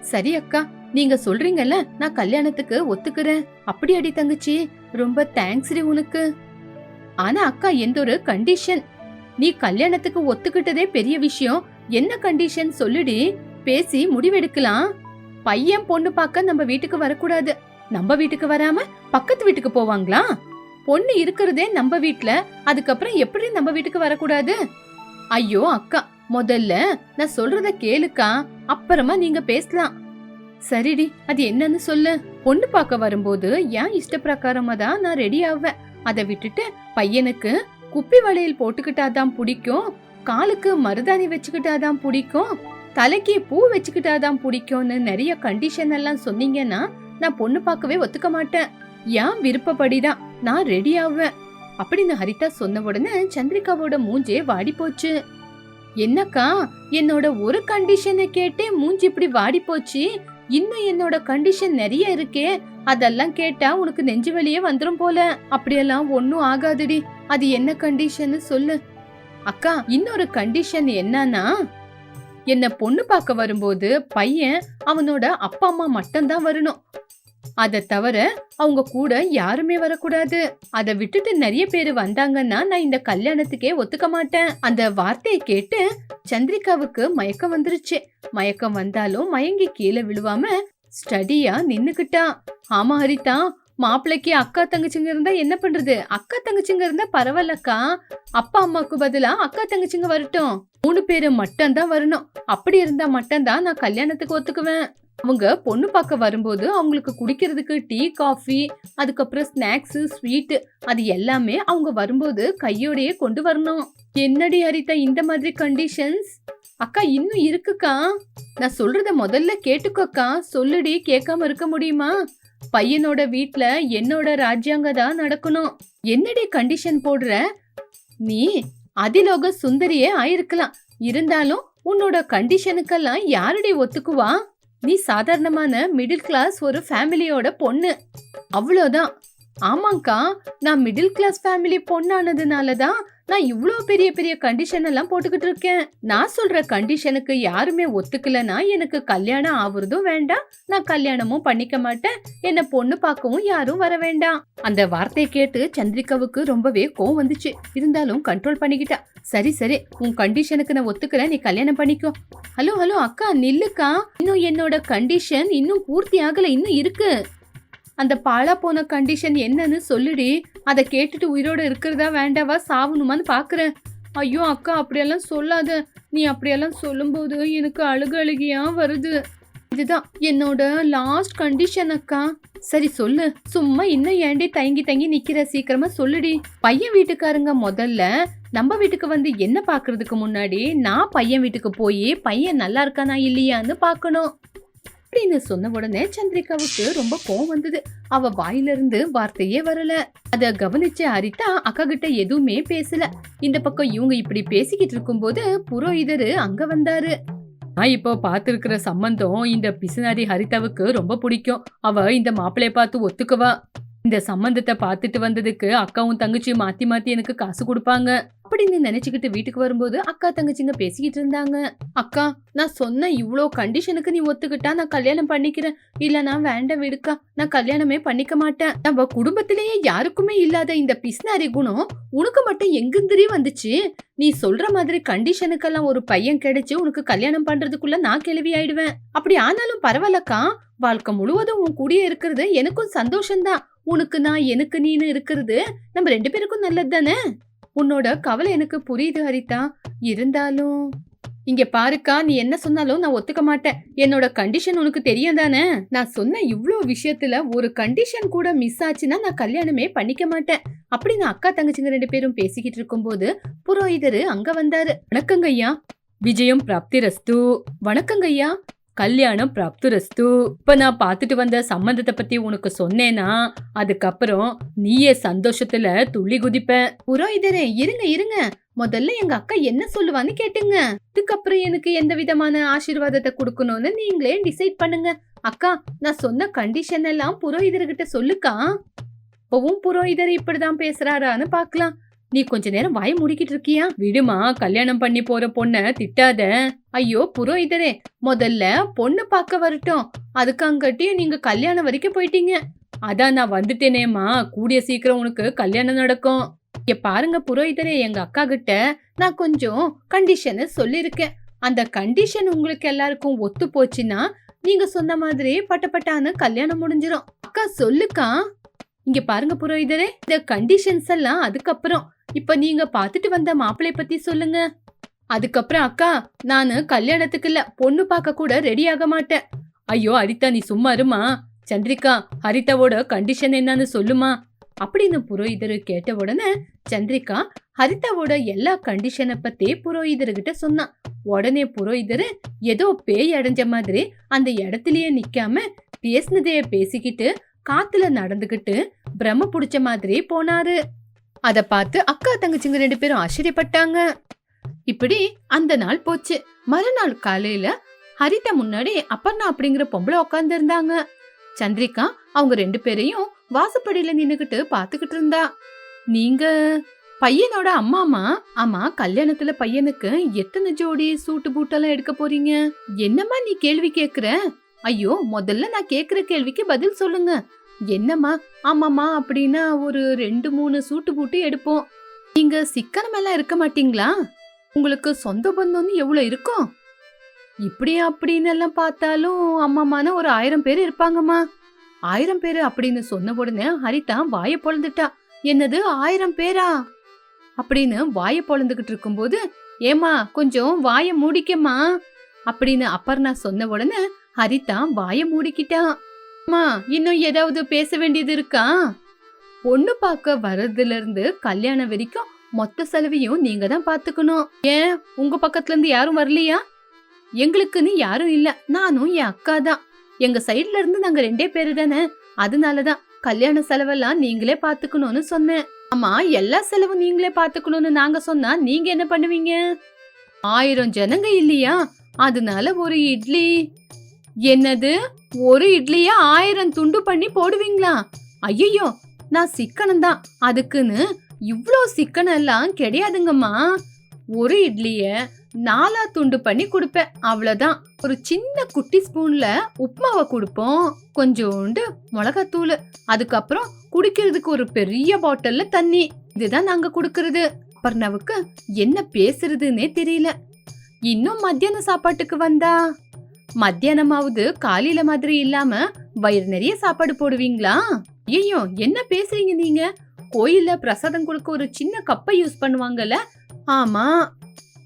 சரி அக்கா நீங்க சொல்றீங்கல்ல நான் கல்யாணத்துக்கு ஒத்துக்கிறேன். அப்படி அடி தங்கச்சி ரொம்ப தேங்க்ஸ் டி உனக்கு. ஆனா அக்கா எந்த ஒரு கண்டிஷன் நீ கல்யாணத்துக்கு ஒத்துக்கிட்டதே பெரிய விஷயம். என்ன கண்டிஷன் சொல்லுடி? பேசி முடிவெடுக்கலாம். பையன் பொண்ணு பார்க்க நம்ம வீட்டுக்கு வரக்கூடாது. நம்ம வீட்டுக்கு வராம பக்கத்து வீட்டுக்கு போவாங்களா? பொண்ணு இருக்கிறதே நம்ம வீட்ல அதுக்கப்புறம் எப்படி நம்ம வீட்டுக்கு வரக்கூடாது? ஐயோ அக்கா முதல்ல நான் சொல்றத கேளுக்கா. அப்புறமா நீங்க பேசலாம். சரிடி அது என்னன்னு சொல்லு. பொண்ணு பார்க்க வரும்போது என் இஷ்ட பிரகாரமா தான் நான் ரெடி ஆவேன். அதை விட்டுட்டு பையனுக்கு குப்பி வளையல் போட்டுக்கிட்டாதான் பிடிக்கும். காலுக்கு மருதாணி வச்சுக்கிட்டாதான் பிடிக்கும். தலைக்கு பூ வச்சுக்கிட்டாதான் பிடிக்கும்னு நிறைய கண்டிஷன் எல்லாம் சொன்னீங்கன்னா நான் பொண்ணு பார்க்கவே ஒத்துக்க மாட்டேன். என் விருப்பப்படிதான் நான் ரெடி ஆவேன். அப்படின்னு ஹரிதா சொன்ன உடனே சந்திரிகாவோட மூஞ்சே வாடி போச்சு என்னக்கா என்னோட ஒரு கண்டிஷனை கேட்டே மூஞ்சி இப்படி வாடி போச்சு. இன்னும் என்னோட கண்டிஷன் நிறைய இருக்கே. அதெல்லாம் கேட்டா உனக்கு நெஞ்சு வலியே வந்துரும் போல. அப்படியெல்லாம் ஒன்னும் ஆகாதுடி. அது என்ன கண்டிஷன் சொல்லு. அக்கா இன்னொரு கண்டிஷன் என்னன்னா என்ன பொண்ணு பார்க்க வரும்போது பையன் அவனோட அப்பா அம்மா மட்டும்தான் வரணும். அதை தவிர அவங்க கூட யாருமே வரக்கூடாது. அதை விட்டுட்டு நிறைய பேர் வந்தாங்கன்னா நான் இந்த கல்யாணத்துக்கே ஒத்துக்க மாட்டேன். அந்த வார்த்தையை கேட்டு சந்திரிகாவுக்கு மயக்கம் வந்துருச்சு. மயக்கம் வந்தாலும் மயங்கி கீழே விழுவாம ஸ்டடியா நின்னுக்கிட்டா. ஆமா ஹரிதா மாப்பிள்ளைக்கு அக்கா தங்கச்சிங்க இருந்தா என்ன பண்றது? அக்கா தங்கச்சிங்க இருந்தா பரவாயில்லக்கா. அப்பா அம்மாக்கு பதிலா அக்கா தங்கச்சிங்க வரட்டும். மூணு பேரு மட்டும் தான் வரணும். அப்படி இருந்தா மட்டும் தான் நான் கல்யாணத்துக்கு ஒத்துக்குவேன். அவங்க பொண்ணு பார்க்க வரும்போது அவங்களுக்கு குடிக்கிறதுக்கு டீ காஃபி அதுக்கப்புறம் ஸ்நாக்ஸு ஸ்வீட்டு அது எல்லாமே அவங்க வரும்போது கையோடையே கொண்டு வரணும். என்னடி ஹரிதா இந்த மாதிரி கண்டிஷன்ஸ் அக்கா இன்னும் இருக்குக்கா? நான் சொல்றத முதல்ல கேட்டுக்கோக்கா. சொல்லுடி கேட்காம இருக்க முடியுமா? பையனோட வீட்ல என்னோட ராஜ்யாங்க தான் நடக்கணும். என்னடி கண்டிஷன் போடுற? நீ அதிலோக சுந்தரியே ஆயிருக்கலாம். இருந்தாலும் உன்னோட கண்டிஷனுக்கெல்லாம் யாரடி ஒத்துக்குவா? நீ சாதாரணமான மிடில் கிளாஸ் ஒரு ஃபேமிலியோட பொண்ணு. அவ்வளோதான். ஆமாங்க்கா நான் மிடில் கிளாஸ் ஃபேமிலி பொண்ணானதுனால தான் நான் இவ்வளோ பெரிய பெரிய கண்டிஷன் எல்லாம் போட்டுக்கிட்டு இருக்கேன். நான் சொல்ற கண்டிஷனுக்கு யாருமே ஒத்துக்கலனா எனக்கு கல்யாணம் ஆகுறதும் வேண்டாம். நான் கல்யாணமும் பண்ணிக்க மாட்டேன். என்ன பொண்ணு பார்க்கவும் யாரும் வர வேண்டாம். அந்த வார்த்தையை கேட்டு சந்திரிகாவுக்கு ரொம்பவே கோவம் வந்துச்சு. இருந்தாலும் கண்ட்ரோல் பண்ணிக்கிட்டா. சரி சரி உன் கண்டிஷனுக்கு நான் ஒத்துக்கிறேன் நீ கல்யாணம் பண்ணிக்கோ. ஹலோ ஹலோ அக்கா நில்லுக்கா. இன்னும் என்னோட கண்டிஷன் இன்னும் பூர்த்தி ஆகல இன்னும் இருக்கு. அந்த பாழா போன கண்டிஷன் என்னன்னு சொல்லுடி. அதை கேட்டுட்டு உயிரோட இருக்கிறதா வேண்டாவா? சாவணுமான்னு பாக்குறேன். ஐயோ அக்கா அப்படியெல்லாம் சொல்லாத. நீ அப்படியெல்லாம் சொல்லும்போது எனக்கு அழுகு அழுகியா வருது. இதுதான் என்னோட லாஸ்ட் கண்டிஷன் அக்கா. சரி சொல்லு. சும்மா இன்னும் ஏண்டி தயங்கி தயங்கி நிக்கிற? சீக்கிரமா சொல்லுடி. பையன் வீட்டுக்காரங்க முதல்ல நம்ம வீட்டுக்கு வந்து என்ன பாக்குறதுக்கு முன்னாடி நான் பையன் வீட்டுக்கு போய் பையன் நல்லா இருக்கானா இல்லையான்னு பார்க்கணும் அப்படின்னு சொன்ன உடனே சந்திரிகாவுக்கு ரொம்ப கோவம் வந்தது. அவ வாயிலிருந்து வார்த்தையே வரல. அத கவனிச்ச ஹரிதா அக்கா கிட்ட எதுவுமே பேசல. இந்த பக்கம் இவங்க இப்படி பேசிக்கிட்டு இருக்கும்போது புரோஹிதரு அங்க வந்தாரு. நான் இப்போ பார்த்துருக்கிற சம்பந்தம் இந்த பிசுநாரி ஹரிதாவுக்கு ரொம்ப பிடிக்கும். அவ இந்த மாப்பிள்ளைய பார்த்து ஒத்துக்குவா. இந்த சம்பந்தத்தை பார்த்துட்டு வந்ததுக்கு அக்காவும் தங்கச்சியும் மாத்தி மாத்தி எனக்கு காசு கொடுப்பாங்க. அப்படின்னு நினைச்சுக்கிட்டு வீட்டுக்கு வரும்போது அக்கா தங்கச்சிங்க பேசிக்கிட்டு இருந்தாங்க. அக்கா நான் சொன்ன இவ்வளோ கண்டிஷனுக்கு நீ ஒத்துக்கிட்டா நான் கல்யாணம் பண்ணிக்கிறேன். இல்ல நான் வேண்டாம் விடுக்கா. நான் கல்யாணமே பண்ணிக்க மாட்டேன். நம்ம குடும்பத்திலேயே யாருக்குமே இல்லாத இந்த பிஸ்னாரி குணம் உனக்கு மட்டும் எங்கிருந்துரி வந்துச்சு? நீ சொல்ற மாதிரி கண்டிஷனுக்கெல்லாம் ஒரு பையன் கிடைச்சு உனக்கு கல்யாணம் பண்றதுக்குள்ள நான் கேள்வி ஆயிடுவேன். அப்படி ஆனாலும் பரவாயில்லக்கா. வாழ்க்கை முழுவதும் உன் கூடயே இருக்கிறது எனக்கும் சந்தோஷம்தான். உனக்கு நான் எனக்கு நீனு இருக்கிறது நம்ம ரெண்டு பேருக்கும் நல்லது தானே உன்னோட கவலை எனக்கு புரியுது ஹரிதா. இருந்தாலும் இங்க பாருக்கா நீ என்ன சொன்னாலும் நான் ஒத்துக்க மாட்டேன். என்னோட கண்டிஷன் உனக்கு தெரியும் தானே? நான் சொன்ன இவ்வளோ விஷயத்துல ஒரு கண்டிஷன் கூட மிஸ் ஆச்சுன்னா நான் கல்யாணமே பண்ணிக்க மாட்டேன். அப்படி நான் அக்கா தங்கச்சிங்க ரெண்டு பேரும் பேசிக்கிட்டு இருக்கும்போது புரோஹிதரு அங்க வந்தாரு. வணக்கங்கய்யா. விஜயம் பிராப்தி ரஸ்து. வணக்கங்கய்யா. கல்யாணம் பிராப்துரஸ்து. இப்ப நான் பார்த்துட்டு வந்த சம்பந்தத்தை பத்தி உனக்கு சொன்னேனா அதுக்கப்புறம் நீயே சந்தோஷத்துல துள்ளி குதிப்ப. புரோஹிதரே இருங்க இருங்க. முதல்ல எங்க அக்கா என்ன சொல்லுவான்னு கேட்டுங்க. அதுக்கப்புறம் எனக்கு எந்த விதமான ஆசீர்வாதத்தை கொடுக்கணும்னு நீங்களே டிசைட் பண்ணுங்க. அக்கா நான் சொன்ன கண்டிஷன் எல்லாம் புரோஹிதர்கிட்ட சொல்லுக்கா. இப்பவும் புரோஹிதர் இப்படிதான் பேசுறாரான்னு பார்க்கலாம். நீ கொஞ்ச நேரம் வாய முடிக்கிட்டு இருக்கியா? விடுமா கல்யாணம் பண்ணி போற பொண்ண திட்டாத. ஐயோ புரோகிதரே முதல்ல பொண்ணு பார்க்க வரட்டும். அதுக்காங்கட்டியும் நீங்க கல்யாணம் வரைக்கும் போயிட்டீங்க. அதான் நான் வந்துட்டேனேம்மா. கூடிய சீக்கிரம் உனக்கு கல்யாணம் நடக்கும். இங்க பாருங்க புரோகிதரே எங்க அக்கா கிட்ட நான் கொஞ்சம் கண்டிஷனு சொல்லியிருக்கேன். அந்த கண்டிஷன் உங்களுக்கு எல்லாருக்கும் ஒத்து போச்சுன்னா நீங்க சொன்ன மாதிரி பட்டப்பட்டான்னு கல்யாணம் முடிஞ்சிடும் அக்கா சொல்லுக்கா. இங்க பாருங்க புரோகிதரே இந்த கண்டிஷன்ஸ் எல்லாம் அதுக்கப்புறம் இப்ப நீங்க பாத்துட்டு வந்த மாப்பிளை பத்தி சொல்லுங்க. அதுக்கப்புறம் அக்கா நானு கல்யாணத்துக்கு இல்ல பொண்ணு பார்க்க கூட ரெடி ஆக மாட்டேன். ஐயோ ஹரிதா நீ சும்மா இருமா? சந்திரிகா ஹரிதாவோட கண்டிஷன் என்னன்னு சொல்லுமா? அப்படின்னு புரோகிதர் கேட்ட உடனே சந்திரிகா ஹரிதாவோட எல்லா கண்டிஷனை பத்தி புரோகிதர்கிட்ட சொன்னான் உடனே புரோகிதர் ஏதோ பேய் அடைஞ்ச மாதிரி அந்த இடத்துலயே நிக்காம பேசினதைய பேசிக்கிட்டு காத்துல நடந்துகிட்டு பிரம்ம புடிச்ச மாதிரி போனாரு. அதை பார்த்து அக்கா தங்கச்சிங்க ரெண்டு பேரும் ஆச்சரியப்பட்டாங்க. இப்படி அந்த நாள் போச்சு. மறுநாள் காலையில ஹரிதா முன்னாடி அப்பர்ணா அப்படிங்கிற பொம்பளை உட்கார்ந்து இருந்தாங்க. சந்திரிகா அவங்க ரெண்டு பேரையும் வாசப்படியில நின்னுகிட்டு பாத்துக்கிட்டு இருந்தா. நீங்க பையனோட அம்மாமா? ஆமா கல்யாணத்துல பையனுக்கு எத்தனை ஜோடி சூட்டு பூட்டெல்லாம் எடுக்க போறீங்க? என்னம்மா நீ கேள்வி கேக்குற? ஐயோ முதல்ல நான் கேக்குற கேள்விக்கு பதில் சொல்லுங்க. என்னம்மா? ஆமாம்மா அப்படின்னா ஒரு ரெண்டு மூணு சூட்டு பூட்டு எடுப்போம். நீங்க சிக்கனம் எல்லாம் இருக்க மாட்டீங்களா? உங்களுக்கு சொந்த பந்தம்னு எவ்வளோ இருக்கும்? இப்படி அப்படின்னு எல்லாம் பார்த்தாலும் அம்மாமான ஒரு ஆயிரம் பேர் இருப்பாங்கம்மா. ஆயிரம் பேரு அப்படின்னு சொன்ன உடனே ஹரிதா வாயை பொழந்துட்டா. என்னது ஆயிரம் பேரா? அப்படின்னு வாயை பொழந்துகிட்டு இருக்கும்போது ஏமா கொஞ்சம் வாயை மூடிக்கம்மா. அப்படின்னு அப்பர்ணா சொன்ன உடனே ஹரிதா வாயை மூடிக்கிட்டா. அம்மா இன்னும் ஏதாவது பேச வேண்டியது இருக்கா? பொண்ணு பார்க்க வர்றதுல இருந்து கல்யாணம் வரைக்கும் மொத்த செலவையும் நீங்க தான் பாத்துக்கணும் ஏன்? உங்க பக்கத்துல இருந்து யாரும் வரலையா? எங்களுக்குன்னு யாரும் இல்ல. நானும் என் அக்கா தான். எங்க சைட்ல இருந்து நாங்க ரெண்டே பேரு தானே. அதனாலதான் கல்யாண செலவெல்லாம் நீங்களே பாத்துக்கணும்னு சொன்னேன். ஆமா எல்லா செலவும் நீங்களே பாத்துக்கணும்னு நாங்க சொன்னா நீங்க என்ன பண்ணுவீங்க? ஆயிரம் ஜனங்க இல்லையா? அதனால ஒரு இட்லி என்னது? ஒரு இட்லிய ஆயிரம் துண்டு பண்ணி போடுவீங்களா? ஐயோ நான் சிக்கனம் தான் அதுக்குன்னு இவ்வளோ சிக்கனம் எல்லாம் கிடையாதுங்கம்மா. ஒரு இட்லிய நாலா துண்டு பண்ணி கொடுப்பேன். அவ்வளோதான் ஒரு சின்ன குட்டி ஸ்பூன்ல உப்புமாவை கொடுப்போம். கொஞ்சோண்டு மிளகாத்தூள். அதுக்கப்புறம் குடிக்கிறதுக்கு ஒரு பெரிய பாட்டில்ல தண்ணி. இதுதான் நாங்க கொடுக்கறது. அபர்ணாவுக்கு என்ன பேசுறதுன்னே தெரியல. இன்னும் மத்தியான சாப்பாட்டுக்கு வந்தா? மத்தியானமாவது காலையில மாதிரி இல்லாம வயிறு நிறைய சாப்பாடு போடுவீங்களா? ஐயோ என்ன பேசுறீங்க நீங்க? கோயில்ல பிரசாதம் கொடுக்க ஒரு சின்ன கப்பை யூஸ் பண்ணுவாங்கல்ல? ஆமா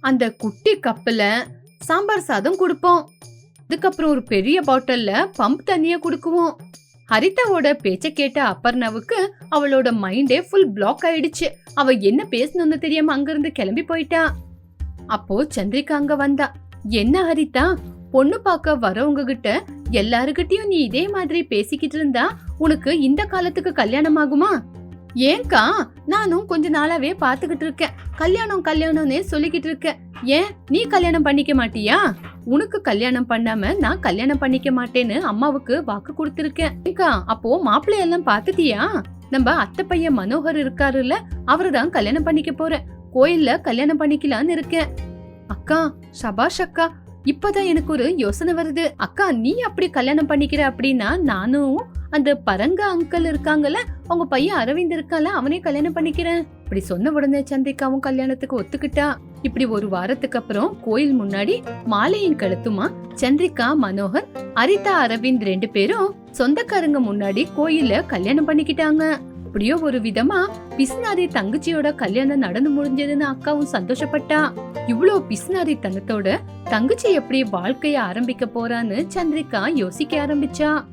அந்த குட்டி கப்பில் சாம்பார் சாதம் கொடுப்போம். அதுக்கப்புறம் ஒரு பெரிய பாட்டில்ல பம்ப் தண்ணிய கொடுக்குவோம். ஹரிதாவோட பேச்ச கேட்ட அப்பர்ணாவுக்கு அவளோட மைண்டே ஃபுல் பிளாக் ஆயிடுச்சு. அவ என்ன பேசணும்னு தெரியாம அங்கிருந்து கிளம்பி போயிட்டா. அப்போ சந்திரிகா அங்க வந்தா. என்ன ஹரிதா? பொண்ணு பார்க்க வரவங்க கிட்ட எல்லாருக்கிட்டயும் நீ இதே மாதிரி பேசிக்கிட்டு இருந்தா உனக்கு இந்த காலத்துக்கு கல்யாணம் ஆகுமா ஏன்க்கா நானும் கொஞ்ச நாளாவே பாத்துக்கிட்டு இருக்கேன். கல்யாணம் கல்யாணம்னே சொல்லிக்கிட்டு இருக்கேன். ஏன் நீ கல்யாணம் பண்ணிக்க மாட்டியா? உனக்கு கல்யாணம் பண்ணாம நான் கல்யாணம் பண்ணிக்க மாட்டேன்னு அம்மாவுக்கு வாக்கு கொடுத்துருக்கேன். ஏக்கா அப்போ மாப்பிள்ளையெல்லாம் பாத்துட்டியா நம்ம அத்தை பையன் மனோகர் இருக்காருல்ல அவருதான் கல்யாணம் பண்ணிக்க போறேன். கோயில்ல கல்யாணம் பண்ணிக்கலான்னு இருக்கேன். அக்கா சபாஷ் அக்கா இப்பதான் எனக்கு ஒரு யோசனை வருது. அக்கா நீ அப்படி கல்யாணம் பண்ணிக்கிற அப்படின்னா நானும் அந்த பரங்க அங்கிள் இருக்காங்கல்ல அவங்க பையன் அரவிந்த் இருக்கால அவனே கல்யாணம் பண்ணிக்கிறேன். இப்படி சொன்ன உடனே சந்திரிகாவும் கல்யாணத்துக்கு ஒத்துக்கிட்டா. இப்படி ஒரு வாரத்துக்கு அப்புறம் கோயில் முன்னாடி மாலையின் கழுத்துமா சந்திரிகா மனோகர் அரிதா அரவிந்த் ரெண்டு பேரும் சொந்தக்காரங்க முன்னாடி கோயில கல்யாணம் பண்ணிக்கிட்டாங்க. அப்படியோ ஒரு விதமா பிஸ்னாரி தங்கச்சியோட கல்யாணம் நடந்து முடிஞ்சதுன்னு அக்காவும் சந்தோஷப்பட்டா. இவ்ளோ பிஸ்னாரி தனத்தோட தங்கச்சி எப்படி வாழ்க்கைய ஆரம்பிக்க போறான்னு சந்திரிகா யோசிக்க ஆரம்பிச்சா.